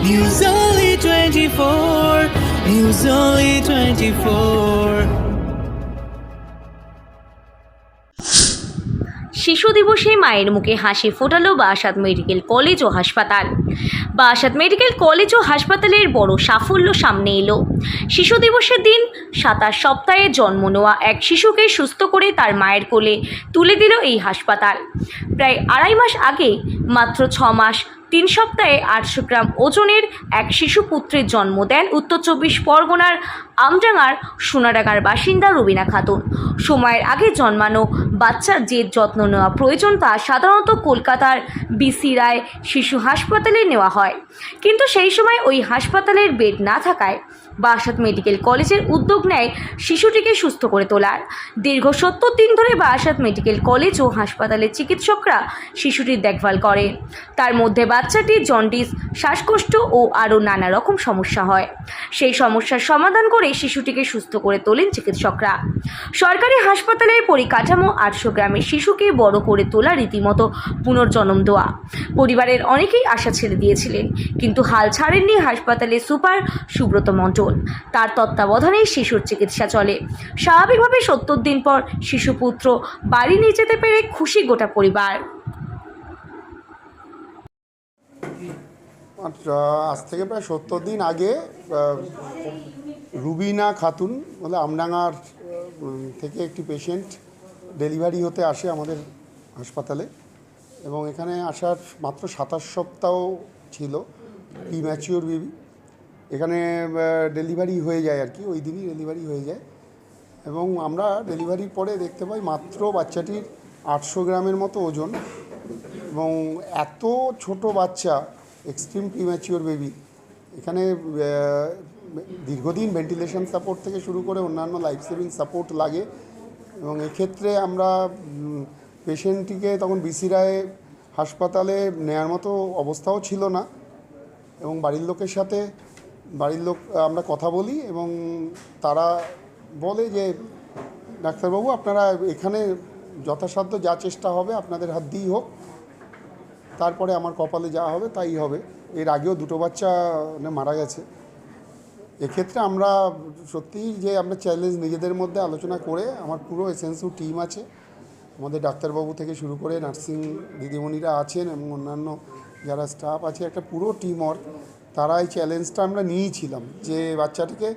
News Only 24. News Only 24. শিশু দিবসে মায়ের মুখে হাসি ফোটালো বারাসাত মেডিকেল কলেজ ও হাসপাতাল বারাসাত মেডিকেল কলেজ ও হাসপাতালের বড় সাফল্য সামনে এলো শিশু দিবসের দিন সাতাশ সপ্তাহে জন্ম নেওয়া এক শিশুকে সুস্থ করে তার মায়ের কোলে তুলে দিল এই হাসপাতাল প্রায় আড়াই মাস আগে, মাত্র ছ মাস তিন সপ্তাহে আটশো গ্রাম ওজনের এক শিশু পুত্রের জন্ম দেন উত্তর চব্বিশ পরগনার আমডাঙ্গার সোনাডাঙ্গার বাসিন্দা রুবিনা খাতুন। সময়ের আগে জন্মানো বাচ্চার যে যত্ন নেওয়া প্রয়োজন তা সাধারণত কলকাতার বিসি রায় শিশু হাসপাতালে নেওয়া হয়। কিন্তু সেই সময় ওই হাসপাতালের বেড না থাকায় বারাসাত মেডিকেল কলেজের উদ্যোগ নেয় শিশুটিকে সুস্থ করে তোলার। দীর্ঘ সত্তর দিন ধরে বারাসাত মেডিকেল কলেজ ও হাসপাতালের চিকিৎসকরা শিশুটির দেখভাল করে। তার মধ্যে বাচ্চাটির জন্ডিস, শ্বাসকষ্ট ও আরও নানা রকম সমস্যা হয়। সেই সমস্যার সমাধান করে শিশুটিকে সুস্থ করে তোলেন চিকিৎসকরা। সরকারি হাসপাতালের পরিকাঠামো আটশো গ্রামের শিশুকে বড় করে তোলা রীতিমতো পুনর্জন্ম দেওয়া। পরিবারের অনেকেই আশা ছেড়ে দিয়েছিলেন, কিন্তু হাল ছাড়েননি হাসপাতালের সুপার সুব্রত মণ্ডল। তার তত্ত্বাবধানেই শিশুর চিকিৎসা চলে। স্বাভাবিকভাবে সত্তর দিন পর শিশুপুত্র বাড়ি নিয়ে যেতে পেরে খুশি গোটা পরিবার। আজ থেকে প্রায় সত্তর দিন আগে রুবিনা খাতুন, বলে আমডাঙ্গার থেকে একটি পেশেন্ট ডেলিভারি হতে আসে আমাদের হাসপাতালে। এবং এখানে আসার মাত্র সাতাশ সপ্তাহ ছিল প্রিম্যাচিওর বেবি এখানে ডেলিভারি হয়ে যায় আর কি, ওই দিনই ডেলিভারি হয়ে যায়। এবং আমরা ডেলিভারির পরে দেখতে পাই মাত্র বাচ্চাটির আটশো গ্রামের মতো ওজন। এবং এত ছোট বাচ্চা এক্সট্রিম প্রিম্যাচিওর বেবি এখানে দীর্ঘদিন ভেন্টিলেশন সাপোর্ট থেকে শুরু করে অন্যান্য লাইফ সেভিং সাপোর্ট লাগে এবং এক্ষেত্রে আমরা পেশেন্টটিকে তখন বিসি হাসপাতালে নেয়ার মতো অবস্থাও ছিল না এবং বাড়ির লোকের সাথে, বাড়ির লোক, আমরা কথা বলি এবং তারা বলে যে, ডাক্তারবাবু, আপনারা এখানে যথাসাধ্য যা চেষ্টা হবে আপনাদের হাত দিয়েই হোক। তারপরে আমার কপালে যা হবে তাই হবে। এর আগেও দুটো বাচ্চা মানে মারা গেছে। এক্ষেত্রে আমরা সত্যিই যে আমরা চ্যালেঞ্জ নিজেদের মধ্যে আলোচনা করে আমার পুরো এসেন্সিভ টিম আছে। আমাদের ডাক্তারবাবু থেকে শুরু করে নার্সিং দিদিমণিরা আছেন এবং অন্যান্য যারা স্টাফ আছে, একটা পুরো টিম ওয়ার্ক তারা এই চ্যালেঞ্জটা আমরা নিয়েছিলাম যে বাচ্চাটিকে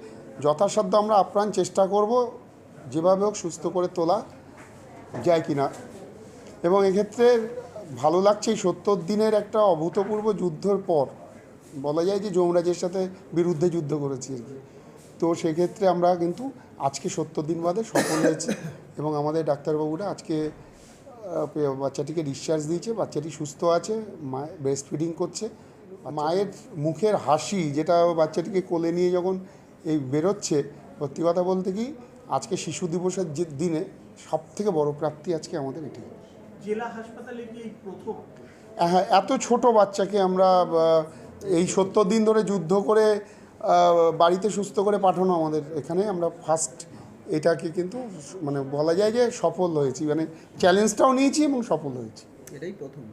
যথাসাধ্য আমরা আপ্রাণ চেষ্টা করব, যেভাবে হোক সুস্থ করে তোলা যায় কি না এবং এক্ষেত্রে ভালো লাগছে সত্তর দিনের একটা অভূতপূর্ব যুদ্ধের পর। বলা যায় যে যমরাজের সাথে বিরুদ্ধে যুদ্ধ করেছি আর কি। তো সেক্ষেত্রে আমরা কিন্তু আজকে সত্তর দিন বাদে সফল হয়েছি এবং আমাদের ডাক্তারবাবুরা আজকে বাচ্চাটিকে ডিসচার্জ দিয়েছে, বাচ্চাটি সুস্থ আছে, মা ব্রেস্ট ফিডিং করছে। মায়ের মুখের হাসি যেটা বাচ্চাটিকে কোলে নিয়ে যখন এই বেরোচ্ছে, সত্যি কথা বলতে কি, আজকে শিশু দিবসের যে দিনে সব থেকে বড় প্রাপ্তি আজকে আমাদের এটাই। জেলা হাসপাতালে কি প্রথম? হ্যাঁ এত ছোট বাচ্চাকে আমরা এই সত্তর দিন ধরে যুদ্ধ করে বাড়িতে সুস্থ করে পাঠানো আমাদের এখানে। আমরা ফার্স্ট এটাকে কিন্তু মানে বলা যায় যে সফল হয়েছি। মানে চ্যালেঞ্জটাও নিয়েছি এবং সফল হয়েছি। এটাই প্রথম।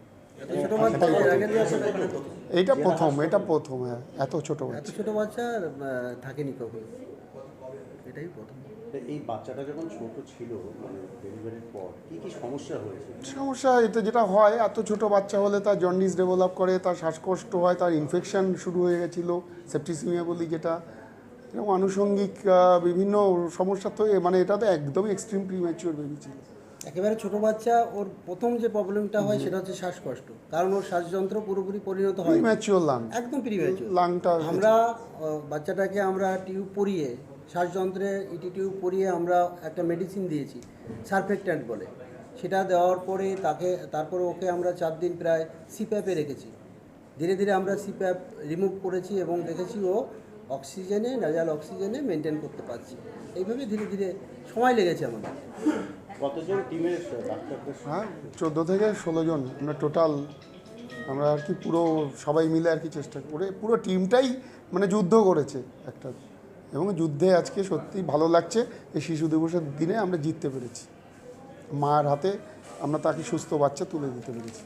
এত ছোট এটাই বাচ্চা প্রথম। এর আগে যে হাসপাতালে প্রথম। এটা প্রথম এটা প্রথম হ্যাঁ এত ছোট এত বাচ্চা। ছোট বাচ্চা থাকেনি কখনো? এটাই প্রথম। এই বাচ্চাটা যখন ছোট ছিল মানে ডেলিভারির পর কি কি সমস্যা হয়েছে? সমস্যা এটা যেটা হয় এত ছোট বাচ্চা হলে তার জন্ডিস ডেভেলপ করে তার শ্বাসকষ্ট হয় তার ইনফেকশন শুরু হয়ে গেছিল সেপ্টিসিমিয়া বলি যেটা। এবং আনুষঙ্গিক বিভিন্ন সমস্যা তো মানে এটা তো একদমই এক্সট্রিম প্রিম্যাচিওর বেবি ছিল। একেবারে ছোট বাচ্চা ওর প্রথম যে প্রবলেমটা হয় সেটা হচ্ছে শ্বাসকষ্ট। কারণ ওর শ্বাসযন্ত্র পুরোপুরি পরিণত হয়। প্রিম্যাচিওর লাং একদম প্রিভেচুর লাংটা আমরা বাচ্চাটাকে আমরা টিউব পরিয়ে শ্বাসযন্ত্রে ইটি টিউব পরিয়ে আমরা একটা মেডিসিন দিয়েছি সারফেক্ট্যান্ট বলে। সেটা দেওয়ার পরে তাকে তারপর ওকে আমরা চার দিন প্রায় সিপ্যাপে রেখেছি। ধীরে ধীরে আমরা সিপ্যাপ রিমুভ করেছি এবং দেখেছি ও অক্সিজেনে নাজাল অক্সিজেনে মেনটেন করতে পারছি। এইভাবে ধীরে ধীরে সময় লেগেছে আমাদের। কতজন টিমের হ্যাঁ চোদ্দ থেকে ষোলো জন আমরা টোটাল আমরা আর কি পুরো সবাই মিলে আর কি চেষ্টা করে পুরো টিমটাই মানে যুদ্ধ করেছে একটা। এবং যুদ্ধে আজকে সত্যি ভালো লাগছে। এই শিশু দিবসের দিনে আমরা জিততে পেরেছি। মার হাতে আমরা তাকে সুস্থ বাচ্চা তুলে দিতে পেরেছি।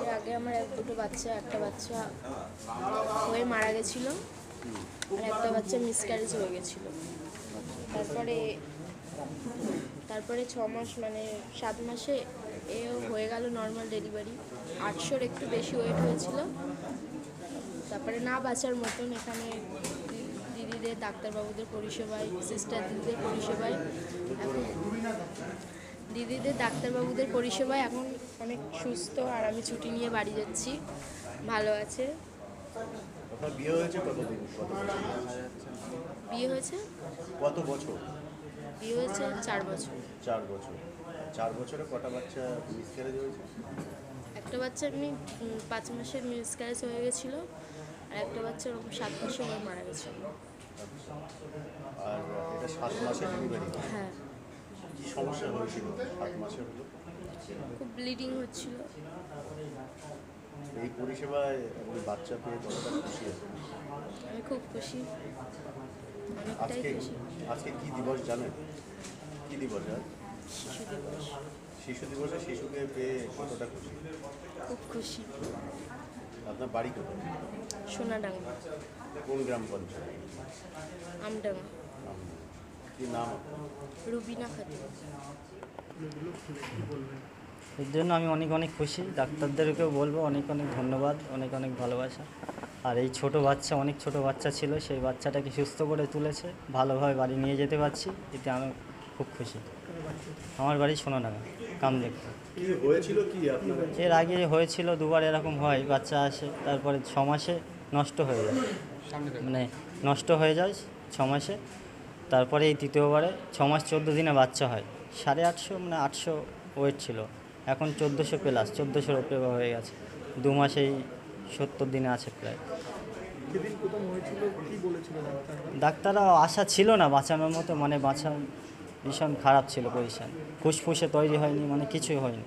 এর আগে আমার এক দুটো বাচ্চা, একটা বাচ্চা হয়ে মারা গেছিল আর একটা বাচ্চা মিসক্যারেজ হয়ে গেছিল। তারপরে তারপরে ছ মাস মানে সাত মাসে এও হয়ে গেল নর্মাল ডেলিভারি আটশোর একটু বেশি ওয়েট হয়েছিল। তারপরে না বাঁচার মতন এখানে দিদিদের ডাক্তারবাবুদের পরিষেবায় সিস্টার দিদিদের পরিষেবায় এখন দিদিদের ডাক্তারবাবুদের পরিষেবায় এখন অনেক সুস্থ আর আমি ছুটি নিয়ে বাড়ি যাচ্ছি। ভালো আছে। বিয়ে হয়েছে কত বছর? বিয়ে হয়েছে? কত বছর? বিয়ে হয়েছে চার বছর। চার বছর। চার বছরে কটা বাচ্চা মিসক্যারেজ হয়েছে? একটা বাচ্চা এমনি পাঁচ মাসের মিসক্যারেজ হয়ে গেছিল। আর একটা বাচ্চা ওরকম সাত মাসে হয়ে মারা গেছিল আর এটা সাত মাসের ডেলিভারি হ্যাঁ। কি সমস্যা হয়েছিল? সাত মাসে হলো? খুব ব্লিডিং হচ্ছিল। এই পরিষেবায় আপনি বাচ্চা পেয়ে কতটা খুশি আছে আমি খুব খুশি। অনেকটাই আজকে খুশি। আজকে কি দিবস জানেন? কি দিবস আজ শিশু দিবস। শিশু দিবসে শিশুকে পেয়ে কতটা খুশি? খুব খুশি। আপনার বাড়ি কোথায় সোনাডাঙ্গা। কোন গ্রাম পঞ্চায়েত? আমডাঙ্গা। কি নাম রুবিনা খাতুন। এর জন্য আমি অনেক অনেক খুশি। ডাক্তারদেরকেও বলব অনেক অনেক ধন্যবাদ অনেক অনেক ভালোবাসা। আর এই ছোট বাচ্চা অনেক ছোট বাচ্চা ছিল সেই বাচ্চাটাকে সুস্থ করে তুলেছে। ভালোভাবে বাড়ি নিয়ে যেতে পারছি এতে আমি খুব খুশি। আমার বাড়ি সোনাডাঙ্গা কাম দেখতে হয়েছিল কি এর আগে হয়েছিল দুবার এরকম হয় বাচ্চা আসে তারপরে ছ মাসে নষ্ট হয়ে যায়। মানে নষ্ট হয়ে যায় ছ মাসে। তারপরে এই তৃতীয়বারে ছ মাস চোদ্দ দিনে বাচ্চা হয়। সাড়ে আটশো মানে আটশো ওয়েট ছিল। এখন চোদ্দোশো প্লাস চোদ্দোশোর উপরে হয়ে গেছে। দু মাসেই সত্তর দিনে আছে প্রায়। ডাক্তাররা আশা ছিল না বাঁচানোর মতো মানে বাঁচা ভীষণ খারাপ ছিল পজিশন ফুসফুসে তৈরি হয়নি মানে কিছুই হয়নি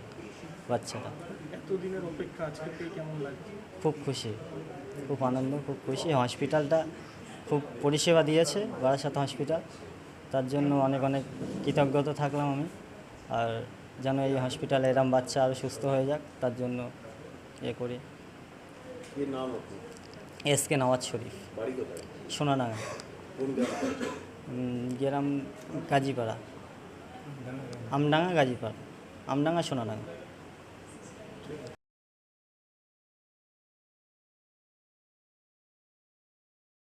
বাচ্চাটা। খুব খুশি। খুব আনন্দ খুব খুশি। হসপিটালটা খুব পরিষেবা দিয়েছে বারাসাত হসপিটাল। তার জন্য অনেক অনেক কৃতজ্ঞতা থাকলাম আমি। আর যেন এই হসপিটালে এরম বাচ্চা আরও সুস্থ হয়ে যাক তার জন্য এ করি। S K Nawaz Sharif. Sonadanga গ্রাম? গাজীপাড়া। আমডাঙ্গা গাজীপাড়া। আমডাঙ্গা সোনাডাঙ্গা